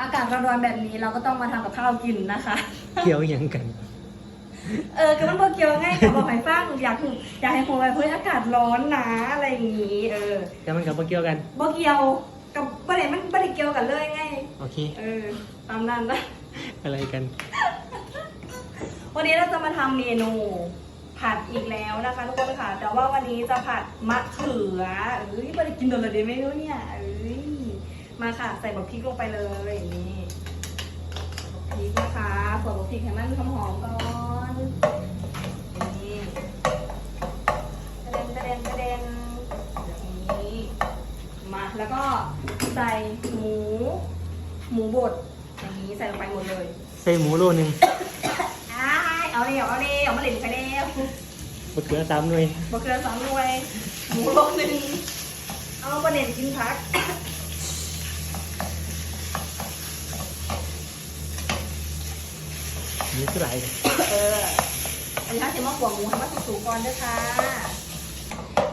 อากาศร้อนๆแบบนี้เราก็ต้องมาทำกับข้าวกินนะคะ เกี่ยวหยังกัน เออก็มันบอกเกี่ยวง่ายกับบอกให้ฟังอยากให้อยากให้พูดว่าเฮ้ยอากาศร้อนนะอะไรอย่างงี้ เออแต่มันกับบ่เกี่ยวกัน บอกเกี่ยวกับประเด็นมันประเด็นเกี่ยวกันเลยไง โอเค เออ ตามนั้นนะอะไรกัน วันนี้เราจะมาทำเมนู ผัดอีกแล้วนะคะทุกคนค่ะ แต่ว่าวันนี้จะผัดมะเขือเอ้ยไม่ได้กินโดนเลยเมนูเนี่ยเอ้ย มาค่ะ ใส่บะพริกลงไปเลยนี่บะพริกนะคะใส่บะพริกให้มันหอมๆก่อนนี่กระเด็นกระเด็นกระเด็นแบบนี้มาแล้วก็ใส่หมู หมูบดอย่างนี้ใส่ลงไปหมดเลยใส่หมูโลนึงอ้ายเอาเร็วเอาเร็วมาเล่นไปเร็วมะเขือสามหน่วยบะเกลือสองหน่วยหมูโลหนึ่งเอาประเด็นกินพัก นี่คือไรเอออันนี้ถ้าจะมาขั่วหมูให้มันสุกๆก่อนด้วยค่ะ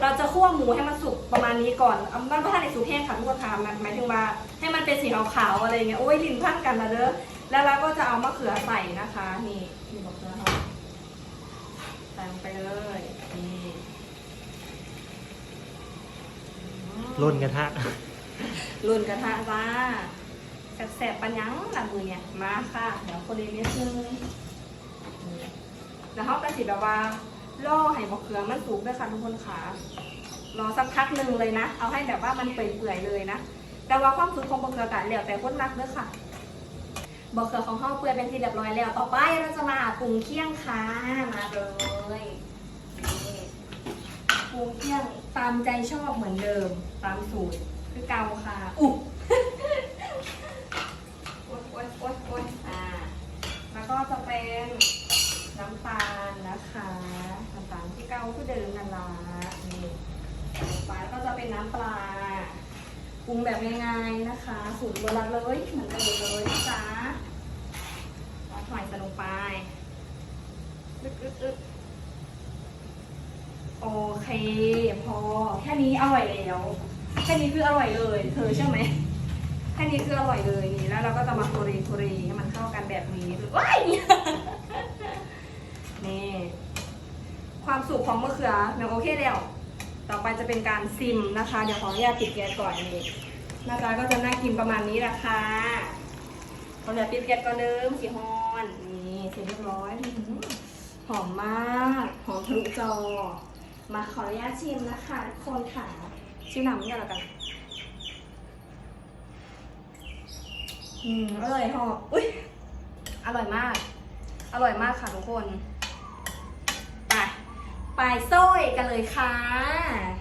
เราจะคั่วหมูให้มันสุกประมาณนี้ก่อนเอามันไม่ทันในสุกแห้งค่ะทุกคนค่ะหมายหมายถึงว่าให้มันเป็นสีขาวๆอะไรเงี้ย โอ้ยลิ้นพันกันนะเด้อ แล้วเราก็จะเอามะเขือใส่นะคะ นี่นี่มะเขือค่ะใส่ลงไปเลยนี่ล่นกระทะรุ่นกระทะจ้า แสบๆปัญญังหลังมือเนี่ยมาค่ะ เดี๋ยวคนเรียนนิดนึงแล้วเขาก็สิแบบว่าล่อให้บะเขือมันสุกด้วยค่ะทุกคนค่ะรอสักพักหนึ่งเลยนะ เอาให้แบบว่ามันเปื่อยๆเลยนะ แต่ว่าความสุกของบะเขือกะเหลวแต่คนรักด้อค่ะบะเขือของเขาเปื่อยเป็นที่เรียบร้อยแล้ว ต่อไปเราจะมาปรุงเคี่ยงค่ะ มาเลยปรุงเคี่ยงตามใจชอบเหมือนเดิม ตามสูตรคือเกาค่ะอุ๊บโอ๊ยโอ๊ยโอ๊ยโอ๊ยอ่า แล้วก็จะเป็นน้ำตาลนะคะ น้ำตาลที่เกาคือเดิมนั่นละนี่ต่อไปก็จะเป็ น้ำปลาปรุงแบบง่ายๆนะคะ สูตรโบราณเลยเหมือนกันเลยนะจ๊ะเอาหอยใส่ลงไปโอเค พอแค่นี้อร่อยแล้วแค่นี้คืออร่อยเลย เธอใช่อไหมแค่นี้คืออร่อยเลยนี่แล้วเราก็จะมาโคเรโคเรให้มันเข้ากันแบบนี้ว้ายนี่ความสุกของมะเขือยังโอเคแล้ว ต่อไปจะเป็นการซิมนะคะ เดี๋ยวขออนุญาตปิดแก๊สก่อนนี่หน้าตาก็จะน่ากินประมาณนี้แหละค่ะขออนุญาตปิดแก๊สก่อนเดิมสีฮอนนี่เสร็จเรียบร้อยหอหอมมากหอมทะลุจอ มาขออนุญาตชิมนะคะทุกคนค่ะชิมหนังกันแล้วกันอืมอร่อยหอมอุ้ยอร่อยมาก อร่อยมากค่ะทุกคน ไปโซ่กันเลยค่ะ